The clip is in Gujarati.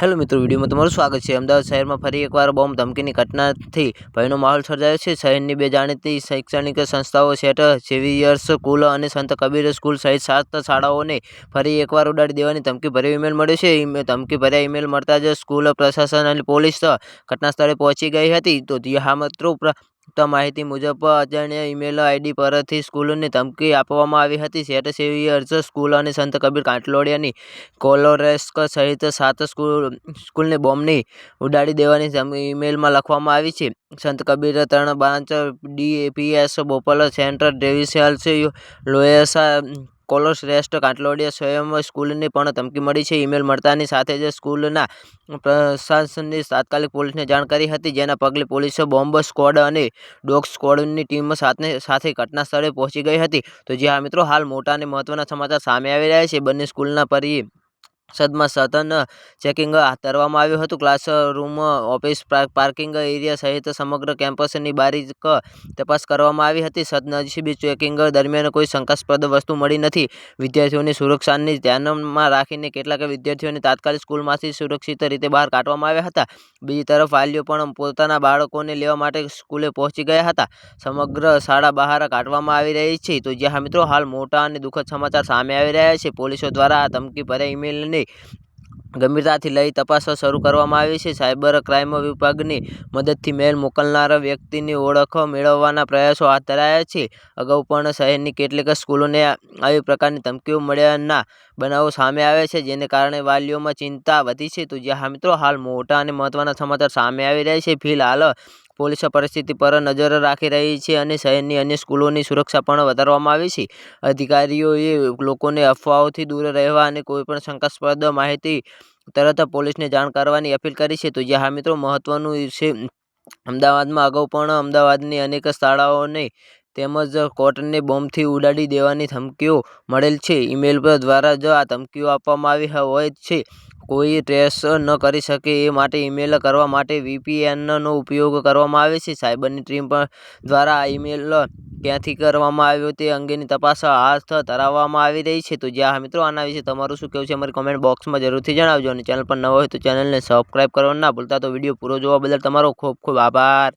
હેલો મિત્રો, વિડીયોમાં તમારું સ્વાગત છે. અમદાવાદ શહેરમાં ફરી એકવાર બોમ્બ ધમકીની ઘટનાથી ભયનો માહોલ સર્જાયો છે. શહેરની બે જાણીતી શૈક્ષણિક સંસ્થાઓ સેટ ઝેવિયર્સ સ્કૂલ અને સંત કબીર સ્કૂલ સહિત સાત શાળાઓને ફરી એકવાર ઉડાડી દેવાની ધમકી ભર્યો ઈમેલ મળ્યો છે. ધમકી ભર્યા ઈમેલ મળતા જ સ્કૂલ પ્રશાસન અને પોલીસ ઘટના સ્થળે પહોંચી ગઈ હતી. તો હા, મિત્રો પ્રાપ્ત માહિતી મુજબ અજાણ્યા ઈમેલ આઈડી પરથી સ્કૂલને ધમકી આપવામાં આવી હતી. સેટ ઝેવિયર્સ સ્કૂલ અને સંત કબીર કાંટલોડિયાની કોલોરેસ્ક સહિત સાત સ્કૂલ, સ્કૂલને બોમ્બની ઉડાડી દેવાની ઈમેલમાં લખવામાં આવી છે. સંત કબીર ત્રણ બ્રાન્ચ ડીપીએસ બોપલ સેન્ટર ડેવિસેલ્સ લોએસા કોલોસ શ્રેષ્ઠ કાટલોડિયા સ્વયં સ્કૂલની પણ ધમકી મળી છે. ઈમેલ મળતાની સાથે જ સ્કૂલના પ્રશાસનની તાત્કાલિક પોલીસને જાણ કરી હતી, જેના પગલે પોલીસે બોમ્બ સ્કોડ અને ડોગ સ્કોડની ટીમ સાથે સાથે ઘટના સ્થળે પહોંચી ગઈ હતી. તો જ્યાં મિત્રો, હાલ મોટા અને મહત્ત્વના સમાચાર સામે આવી રહ્યા છે. બંને સ્કૂલના પરી સદમાં સઘન ચેકિંગ હાથ ધરવામાં આવ્યું હતું. Classroom, office park- parking area સહિત સમગ્ર કેમ્પસની બારીક તપાસ કરવામાં આવી હતી. સદનસીબે ચેકિંગ દરમિયાન કોઈ શંકાસ્પદ વસ્તુ મળી નથી. વિદ્યાર્થીઓની સુરક્ષાને ધ્યાનમાં રાખીને કેટલાક વિદ્યાર્થીઓને તાત્કાલિક સ્કૂલમાંથી સુરક્ષિત રીતે બહાર કાઢવામાં આવ્યા હતા. બીજી તરફ, વાલીઓ પણ પોતાના બાળકોને લેવા માટે સ્કૂલે પહોંચી ગયા હતા. સમગ્ર શાળા બહાર કાઢવામાં આવી રહી છે. તો જ્યાં મિત્રો, હાલ મોટા અને દુઃખદ સમાચાર સામે આવી રહ્યા છે. પોલીસો દ્વારા આ ધમકી ભર્યા ઈમેલને ગંભીરતાથી લઈ તપાસ શરૂ કરવામાં આવી છે. સાયબર ક્રાઇમ વિભાગની મદદથી મેલ મોકલનાર વ્યક્તિની ઓળખ મેળવવાના પ્રયાસો હાથ ધરાયા છે. અગાઉ પણ શહેરની કેટલીક સ્કૂલોને આવી પ્રકારની ધમકીઓ મળ્યાના બનાવો સામે આવ્યા છે, જેને કારણે વાલીઓમાં ચિંતા વધી છે. તો જ્યાં મિત્રો, હાલ મોટા અને મહત્વના સમાચાર સામે આવી રહ્યા છે. ફિલહાલ પોલીસ પરિસ્થિતિ પર નજર રાખી રહી છે અને શહેરની અન્ય સ્કૂલોની સુરક્ષા પણ વધારવામાં આવી છે. અધિકારીઓએ લોકોને અફવાઓથી દૂર રહેવા અને કોઈપણ શંકાસ્પદ માહિતી તરત પોલીસને જાણ કરવાની અપીલ કરી છે. તો જ્યાં મિત્રો મહત્ત્વનું છે, અમદાવાદમાં અગાઉ પણ અમદાવાદની અનેક શાળાઓને તેમજ કોર્ટને બોમ્બથી ઉડાડી દેવાની ધમકીઓ મળેલ છે. ઈમેલ દ્વારા જ આ ધમકીઓ આપવામાં આવી હોય છે. કોઈ ટ્રેસ ન કરી શકે એ માટે ઈમેલ કરવા માટે વીપીએનનો ઉપયોગ કરવામાં આવે છે. સાયબરની ટીમ દ્વારા ઈમેલ ક્યાંથી કરવામાં આવ્યો તે અંગેની તપાસ હાથ ધરાવવામાં આવી રહી છે. તો જ્યાં મિત્રો, આના વિશે તમારું શું કહેવું છે અમારી કોમેન્ટ બોક્સમાં જરૂરથી જણાવજો અને ચેનલ પર ન હોય તો ચેનલને સબસ્ક્રાઈબ કરવાનું ના ભૂલતા. તો વીડિયો પૂરો જોવા બદલ તમારો ખૂબ ખૂબ આભાર.